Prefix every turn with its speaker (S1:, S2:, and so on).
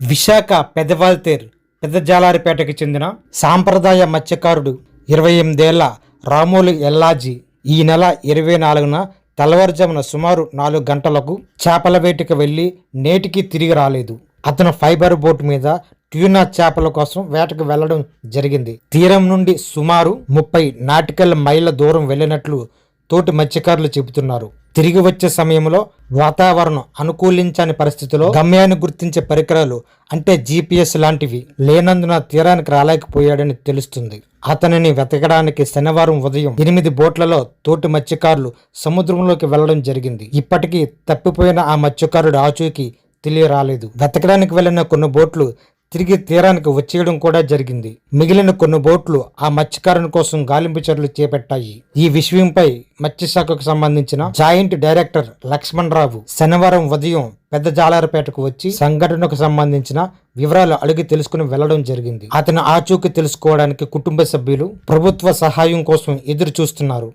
S1: విశాఖ పెదవాల్తేర్ పెద్దజాలారిపేటకి చెందిన సాంప్రదాయ మత్స్యకారుడు ఇరవై ఎనిమిదేళ్ళ రామోలు ఎల్లాజీ ఈ నెల ఇరవై నాలుగున తెల్లవారుజామున సుమారు నాలుగు గంటలకు చేపల వేటకు వెళ్ళి నేటికి తిరిగి రాలేదు. అతను ఫైబర్ బోట్ మీద ట్యూనా చేపల కోసం వేటకు వెళ్ళడం జరిగింది. తీరం నుండి సుమారు ముప్పై నాటికల్ మైళ్ళ దూరం వెళ్ళినట్లు తోటి మత్స్యకారులు చెబుతున్నారు. తిరిగి వచ్చే సమయంలో వాతావరణం అనుకూలించని పరిస్థితిలో గమ్యాన్ని గుర్తించే పరికరాలు అంటే జీపీఎస్ లాంటివి లేనందున తీరానికి రాలేకపోయాడని తెలుస్తుంది. అతనిని వెతకడానికి శనివారం ఉదయం ఎనిమిది బోట్లలో తోటి మత్స్యకారులు సముద్రంలోకి వెళ్ళడం జరిగింది. ఇప్పటికీ తప్పిపోయిన ఆ మత్స్యకారుడు ఆచూకీ తెలియరాలేదు. వెతకడానికి వెళ్ళిన కొన్ని బోట్లు తిరిగి తీరానికి వచ్చేయడం కూడా జరిగింది. మిగిలిన కొన్ని బోట్లు ఆ మత్స్యకారుని కోసం గాలింపు చర్యలు చేపట్టాయి. ఈ విషయంపై మత్స్యశాఖకు సంబంధించిన జాయింట్ డైరెక్టర్ లక్ష్మణ్ రావు శనివారం ఉదయం పెద్ద జాలారపేటకు వచ్చి సంఘటనకు సంబంధించిన వివరాలు అడిగి తెలుసుకుని వెళ్ళడం జరిగింది. అతను ఆచూకీ తెలుసుకోవడానికి కుటుంబ సభ్యులు ప్రభుత్వ సహాయం కోసం ఎదురు చూస్తున్నారు